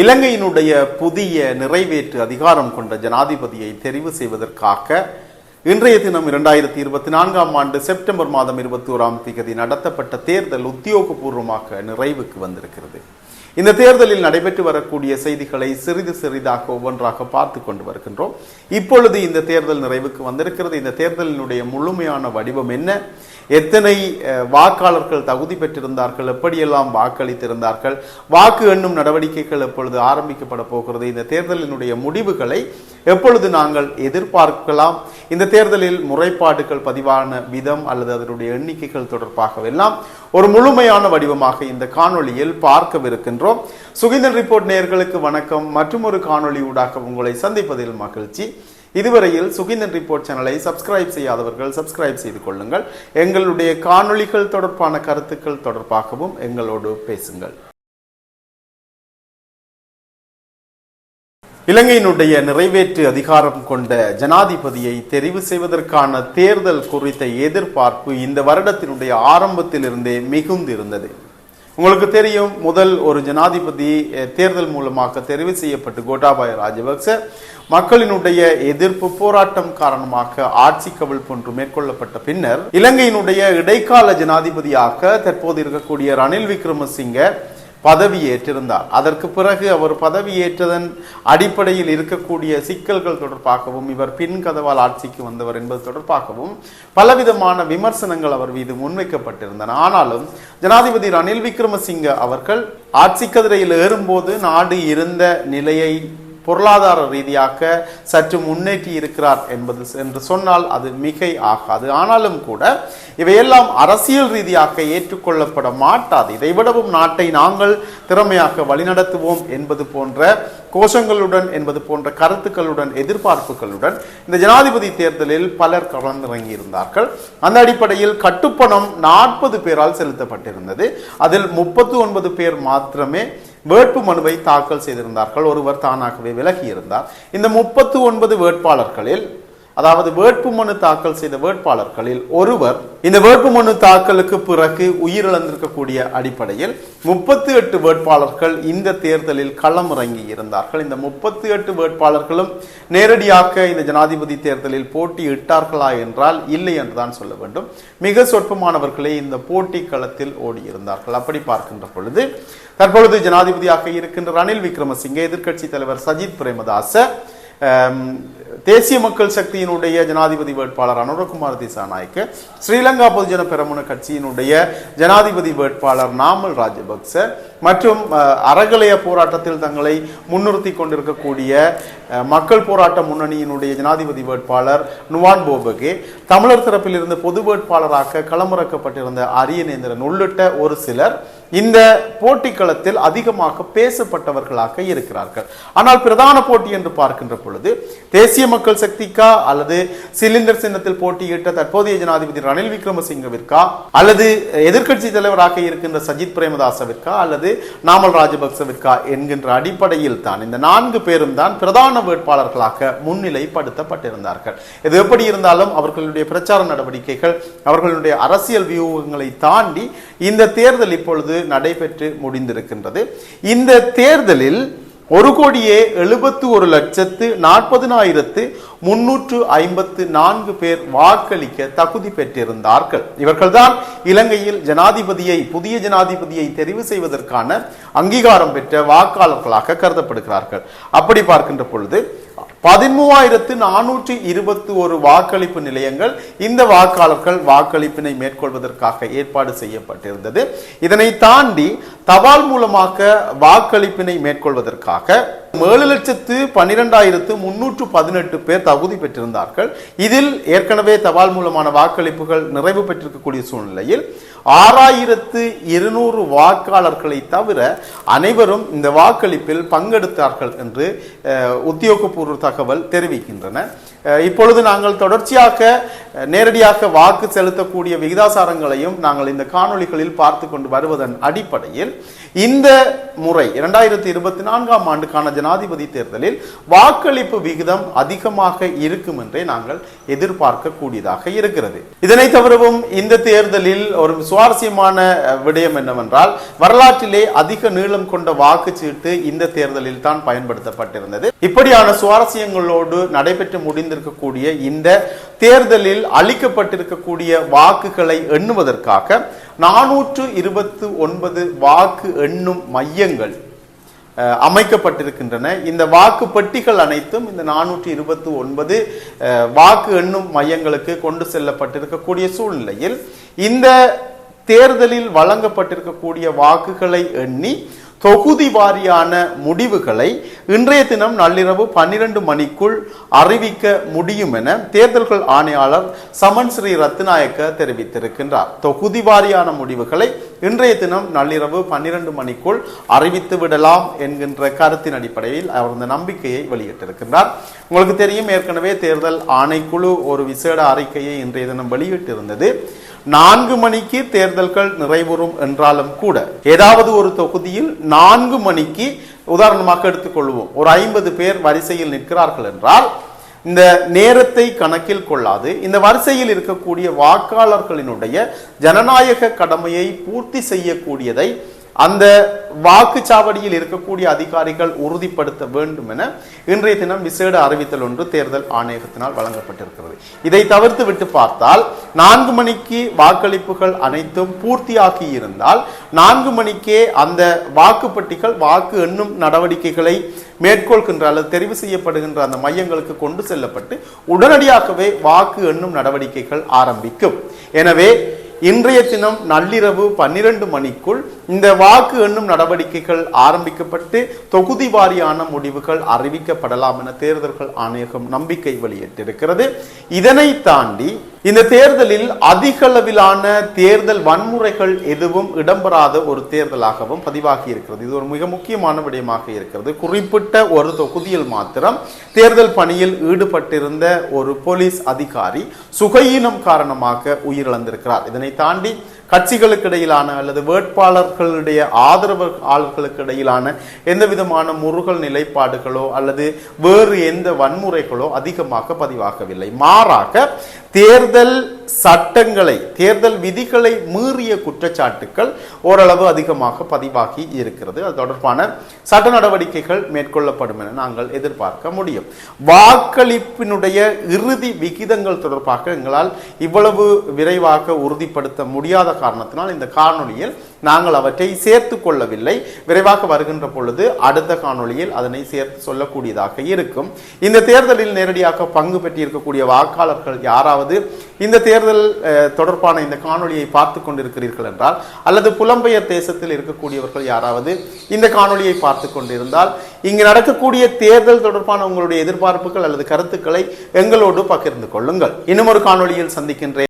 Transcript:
இலங்கையினுடைய புதிய நிறைவேற்று அதிகாரம் கொண்ட ஜனாதிபதியை தெரிவு செய்வதற்காக இன்றைய தினம் இரண்டாயிரத்தி இருபத்தி நான்காம் ஆண்டு செப்டம்பர் மாதம் இருபத்தி ஓராம் தேதி நடத்தப்பட்ட தேர்தல் உத்தியோகபூர்வமாக நிறைவுக்கு வந்திருக்கிறது. இந்த தேர்தலில் நடைபெற்று வரக்கூடிய செய்திகளை சிறிது சிறிதாக ஒவ்வொன்றாக பார்த்து கொண்டு வருகின்றோம். இப்பொழுது இந்த தேர்தல் நிறைவுக்கு வந்திருக்கிறது. இந்த தேர்தலினுடைய முழுமையான வடிவம் என்ன? எத்தனை வாக்காளர்கள் தகுதி பெற்றிருந்தார்கள் எப்படியெல்லாம் வாக்களித்திருந்தார்கள் வாக்கு எண்ணும் நடவடிக்கைகள் எப்பொழுது ஆரம்பிக்கப்பட போகிறது இந்த தேர்தலினுடைய முடிவுகளை எப்பொழுது நாங்கள் எதிர்பார்க்கலாம் இந்த தேர்தலில் முறைப்பாடுகள் பதிவான விதம் அல்லது அதனுடைய எண்ணிக்கைகள் தொடர்பாகவெல்லாம் ஒரு முழுமையான வடிவமாக இந்த காணொளியில் பார்க்கவிருக்கின்றோம். சுகிந்தன் ரிப்போர்ட் நேயர்களுக்கு வணக்கம். மற்றும் ஒரு காணொளி ஊடாக உங்களை சந்திப்பதில் மகிழ்ச்சி. இதுவரையில் சுகிந்தன் ரிப்போர்ட் சேனலை சப்ஸ்கிரைப் செய்யாதவர்கள் சப்ஸ்கிரைப் செய்து கொள்ளுங்கள். எங்களுடைய காணொளிகள் தொடர்பான கருத்துக்கள் தொடர்பாகவும் எங்களோடு பேசுங்கள். இலங்கையினுடைய நிறைவேற்று அதிகாரம் கொண்ட ஜனாதிபதியை தெரிவு செய்வதற்கான தேர்தல் குறித்த எதிர்பார்ப்பு இந்த வருடத்தினுடைய ஆரம்பத்திலிருந்தே மிகுந்திருந்தது. உங்களுக்கு தெரியும் முதல் ஒரு ஜனாதிபதி தேர்தல் மூலமாக தெரிவு செய்யப்பட்டு கோட்டாபாய ராஜபக்ச மக்களினுடைய எதிர்ப்பு போராட்டம் காரணமாக ஆட்சி கவிழ்ப்பு ஒன்று மேற்கொள்ளப்பட்ட பின்னர் இலங்கையினுடைய இடைக்கால ஜனாதிபதியாக தற்போது இருக்கக்கூடிய ரணில் விக்ரமசிங்க பதவி ஏற்றிருந்தார் அதற்கு பிறகு அவர் பதவியேற்றதன் அடிப்படையில் இருக்கக்கூடிய சிக்கல்கள் தொடர்பாகவும் இவர் பின் கதவால் ஆட்சிக்கு வந்தவர் என்பது தொடர்பாகவும் பலவிதமான விமர்சனங்கள் அவர் மீது முன்வைக்கப்பட்டிருந்தன. ஆனாலும் ஜனாதிபதி ரணில் விக்ரமசிங்க அவர்கள் ஆட்சி கதிரையில் ஏறும்போது நாடு இருந்த நிலையை பொருளாதார ரீதியாக சற்று முன்னேற்றி இருக்கிறார் என்பது என்று சொன்னால் அது மிகை ஆகாது. ஆனாலும் கூட இவையெல்லாம் அரசியல் ரீதியாக ஏற்றுக்கொள்ளப்பட மாட்டாது. இதைவிடவும் நாட்டை நாங்கள் திறமையாக வழிநடத்துவோம் என்பது போன்ற கோஷங்களுடன் என்பது போன்ற கருத்துக்களுடன் எதிர்பார்ப்புகளுடன் இந்த ஜனாதிபதி தேர்தலில் பலர் கலந்திறங்கியிருந்தார்கள் அந்த அடிப்படையில் கட்டுப்பணம் நாற்பது பேரால் செலுத்தப்பட்டிருந்தது. அதில் முப்பத்து ஒன்பது பேர் மாத்திரமே வேட்பு மனுவை தாக்கல் செய்திருந்தார்கள். ஒருவர் தானாகவே விலகி இருந்தார் இந்த முப்பத்து ஒன்பது வேட்பாளர்களில் அதாவது வேட்பு மனு தாக்கல் செய்த வேட்பாளர்களில் ஒருவர் இந்த வேட்பு மனு தாக்கலுக்கு பிறகு உயிரிழந்திருக்கக்கூடிய அடிப்படையில் முப்பத்தி எட்டு வேட்பாளர்கள் இந்த தேர்தலில் களம் இறங்கி இருந்தார்கள். இந்த முப்பத்தி எட்டு வேட்பாளர்களும் நேரடியாக இந்த ஜனாதிபதி தேர்தலில் போட்டியிட்டார்களா என்றால் இல்லை என்றுதான் சொல்ல வேண்டும். மிக சொற்பமானவர்களே இந்த போட்டி களத்தில் ஓடியிருந்தார்கள். அப்படி பார்க்கின்ற பொழுது தற்பொழுது ஜனாதிபதியாக இருக்கின்ற ரணில் விக்ரமசிங்கே எதிர்க்கட்சி தலைவர் சஜித் பிரேமதாச தேசிய மக்கள் சக்தியினுடைய ஜனாதிபதி வேட்பாளர் அனுரகுமார் திசாநாயக்க ஸ்ரீலங்கா பொதுஜன பெரமுன கட்சியினுடைய ஜனாதிபதி வேட்பாளர் நாமல் ராஜபக்ச மற்றும் அறகலைய போராட்டத்தில் தங்களை முன்னிறுத்தி கொண்டிருக்கக்கூடிய மக்கள் போராட்ட முன்னணியினுடைய ஜனாதிபதி வேட்பாளர் நுவான் போபகே தமிழர் தரப்பில் இருந்து பொது வேட்பாளராக களமிறக்கப்பட்டிருந்த அரியநேந்திரன் உள்ளிட்ட ஒரு சிலர் இந்த போட்டிக்களத்தில் அதிகமாக பேசப்பட்டவர்களாக இருக்கிறார்கள். ஆனால் பிரதான போட்டி என்று பார்க்கின்ற பொழுது தேசிய மக்கள் சக்திக்கா அல்லது சிலிண்டர் சின்னத்தில் போட்டியிட்ட தற்போதைய ஜனாதிபதி ரணில் விக்ரமசிங்கவிற்கா? அல்லது எதிர்க்கட்சி தலைவராக இருக்கின்ற சஜித் பிரேமதாசவிற்கா? அல்லது நாமல் ராஜபக்சவிற்கா? என்கின்ற அடிப்படையில் தான் இந்த நான்கு பேரும் தான் பிரதான வேட்பாளர்களாக முன்னிலைப்படுத்தப்பட்டிருந்தார்கள். இது எப்படி இருந்தாலும் அவர்களுடைய பிரச்சார நடவடிக்கைகள் அவர்களுடைய அரசியல் வியூகங்களை தாண்டி இந்த தேர்தல் இப்பொழுது நடைபெற்று முடிந்திருக்கின்றது. இந்த தேர்தலில் ஒரு கோடியே எழுபத்து ஒரு லட்சத்து நாற்பதினாயிரத்து முன்னூற்று ஐம்பத்து நான்கு பேர் வாக்களிக்க தகுதி பெற்றிருந்தார்கள். இவர்கள்தான் இலங்கையில் ஜனாதிபதியை புதிய ஜனாதிபதியை தெரிவு செய்வதற்கான அங்கீகாரம் பெற்ற வாக்காளர்களாக கருதப்படுகிறார்கள். அப்படி பார்க்கின்ற பொழுது பதிமூவாயிரத்து நானூற்றி இருபத்தி ஒரு வாக்களிப்பு நிலையங்கள் இந்த வாக்காளர்கள் வாக்களிப்பினை மேற்கொள்வதற்காக ஏற்பாடு செய்யப்பட்டிருந்தது. இதனை தாண்டி தபால் மூலமாக வாக்களிப்பினை மேற்கொள்வதற்காக ஏழு லட்சத்து பன்னிரெண்டாயிரத்து முன்னூற்று பதினெட்டு பேர் தகுதி பெற்றிருந்தார்கள். இதில் ஏற்கனவே தபால் மூலமான வாக்களிப்புகள் நிறைவு பெற்றிருக்கக்கூடிய சூழ்நிலையில் ஆறாயிரத்து இருநூறு வாக்காளர்களை தவிர அனைவரும் இந்த வாக்களிப்பில் பங்கெடுத்தார்கள் என்று உத்தியோகபூர்வ தகவல் தெரிவிக்கின்றன. இப்பொழுது நாங்கள் தொடர்ச்சியாக நேரடியாக வாக்கு செலுத்தக்கூடிய விகிதாசாரங்களையும் நாங்கள் இந்த காணொளிகளில் பார்த்து கொண்டு வருவதன் அடிப்படையில் இந்த முறை இரண்டாயிரத்தி இருபத்தி நான்காம் ஆண்டுக்கான ஜனாதிபதி தேர்தலில் வாக்களிப்பு விகிதம் அதிகமாக இருக்கும் என்றே நாங்கள் எதிர்பார்க்கக்கூடியதாக இருக்கிறது. இதனை தவிரவும் இந்த தேர்தலில் ஒரு சுவாரஸ்யமான விடயம் என்னவென்றால் வரலாற்றிலே அதிக நீளம் கொண்ட வாக்குச்சீட்டு இந்த தேர்தலில் தான் பயன்படுத்தப்பட்டிருந்தது. இப்படியான சுவாரஸ்யங்களோடு நடைபெற்று முடிந்திருக்கக்கூடிய இந்த தேர்தலில் அளிக்கப்பட்டிருக்கக்கூடிய வாக்குகளை எண்ணுவதற்காக நானூற்று இருபத்து ஒன்பது வாக்கு எண்ணும் மையங்கள் அமைக்கப்பட்டிருக்கின்றன. இந்த வாக்கு பெட்டிகள் அனைத்தும் இந்த நானூற்றி இருபத்தி ஒன்பது வாக்கு எண்ணும் மையங்களுக்கு கொண்டு செல்லப்பட்டிருக்கக்கூடிய சூழ்நிலையில் இந்த தேர்தலில் வழங்கப்பட்டிருக்கக்கூடிய வாக்குகளை எண்ணி தொகுதி வாரியான முடிவுகளை இன்றைய தினம் நள்ளிரவு பன்னிரண்டு மணிக்குள் அறிவிக்க முடியும் என தேர்தல்கள் ஆணையாளர் சமன் ஸ்ரீ ரத்நாயக்க தெரிவித்திருக்கின்றார். தொகுதி வாரியான முடிவுகளை இன்றைய தினம் நள்ளிரவு பன்னிரண்டு மணிக்குள் அறிவித்து விடலாம் என்கின்ற கருத்தின் அடிப்படையில் அவர் இந்த நம்பிக்கையை வெளியிட்டிருக்கின்றார். உங்களுக்கு தெரியும் ஏற்கனவே தேர்தல் ஆணைக்குழு ஒரு விசேட அறிக்கையை இன்றைய தினம் வெளியிட்டிருந்தது. நான்கு மணிக்கு தேர்தல்கள் நிறைவுறும் என்றாலும் கூட ஏதாவது ஒரு தொகுதியில் நான்கு மணிக்கு உதாரணமாக எடுத்துக்கொள்வோம் ஒரு ஐம்பது பேர் வரிசையில் நிற்கிறார்கள் என்றால் இந்த நேரத்தை கணக்கில் கொள்ளாது இந்த வரிசையில் இருக்கக்கூடிய வாக்காளர்களினுடைய ஜனநாயக கடமையை பூர்த்தி செய்யக்கூடியதை அந்த வாக்குச்சாவடியில் இருக்கக்கூடிய அதிகாரிகள் உறுதிப்படுத்த வேண்டும் என இன்றைய தினம் விசேட அறிவித்தல் ஒன்று தேர்தல் ஆணையகத்தினால் வழங்கப்பட்டிருக்கிறது. இதை தவிர்த்து விட்டு பார்த்தால் நான்கு மணிக்கு வாக்களிப்புகள் அனைத்தும் பூர்த்தியாகி இருந்தால் நான்கு மணிக்கே அந்த வாக்குப்பட்டிகள் வாக்கு எண்ணும் நடவடிக்கைகளை மேற்கொள்கின்ற அல்லது தெரிவு செய்யப்படுகின்ற அந்த மையங்களுக்கு கொண்டு செல்லப்பட்டு உடனடியாகவே வாக்கு எண்ணும் நடவடிக்கைகள் ஆரம்பிக்கும். எனவே இன்றைய தினம் நள்ளிரவு பன்னிரண்டு மணிக்குள் இந்த வாக்கு எண்ணும் நடவடிக்கைகள் ஆரம்பிக்கப்பட்டு தொகுதி வாரியான முடிவுகள் அறிவிக்கப்படலாம் என தேர்தல்கள் ஆணையகம் நம்பிக்கை வெளியிட்டிருக்கிறது. இதனை தாண்டி இந்த தேர்தலில் அதிக அளவிலான தேர்தல் வன்முறைகள் எதுவும் இடம்பெறாத ஒரு தேர்தலாகவும் பதிவாகி இருக்கிறது. இது ஒரு மிக முக்கியமான விடயமாக இருக்கிறது. குறிப்பிட்ட ஒரு தொகுதியில் மாத்திரம் தேர்தல் பணியில் ஈடுபட்டிருந்த ஒரு போலீஸ் அதிகாரி சுகையீனம் காரணமாக உயிரிழந்திருக்கிறார். இதனை தாண்டி கட்சிகளுக்கு இடையிலான அல்லது வேட்பாளர்களுடைய ஆதரவாளர்களுக்கு இடையிலான எந்த விதமான முருகல் நிலைப்பாடுகளோ அல்லது வேறு எந்த வன்முறைகளோ அதிகமாக பதிவாகவில்லை. மாறாக தேர்தல் சட்டங்களை தேர்தல் விதிகளை மீறிய குற்றச்சாட்டுக்கள் ஓரளவு அதிகமாக பதிவாகி இருக்கிறது. அது தொடர்பான சட்ட நடவடிக்கைகள் மேற்கொள்ளப்படும் என நாங்கள் எதிர்பார்க்க முடியும். வாக்களிப்பினுடைய இறுதி விகிதங்கள் தொடர்பாக எங்களால் இவ்வளவு விரைவாக உறுதிப்படுத்த முடியாத காரணத்தினால் இந்த காணொலியில் நாங்கள் அவற்றை சேர்த்து கொள்ளவில்லை. விரைவாக வருகின்ற பொழுது அடுத்த காணொளியில் அதனை சேர்த்து சொல்லக்கூடியதாக இருக்கும். இந்த தேர்தலில் நேரடியாக பங்கு பெற்றிருக்கக்கூடிய வாக்காளர்கள் யாராவது இந்த தேர்தல் தொடர்பான இந்த காணொளியை பார்த்து கொண்டிருக்கிறீர்கள் என்றால் அல்லது புலம்பெயர் தேசத்தில் இருக்கக்கூடியவர்கள் யாராவது இந்த காணொளியை பார்த்து கொண்டிருந்தால் இங்கு நடக்கக்கூடிய தேர்தல் தொடர்பான உங்களுடைய எதிர்பார்ப்புகள் அல்லது கருத்துக்களை எங்களோடு பகிர்ந்து கொள்ளுங்கள். இன்னும் ஒரு காணொலியில் சந்திக்கின்றேன்.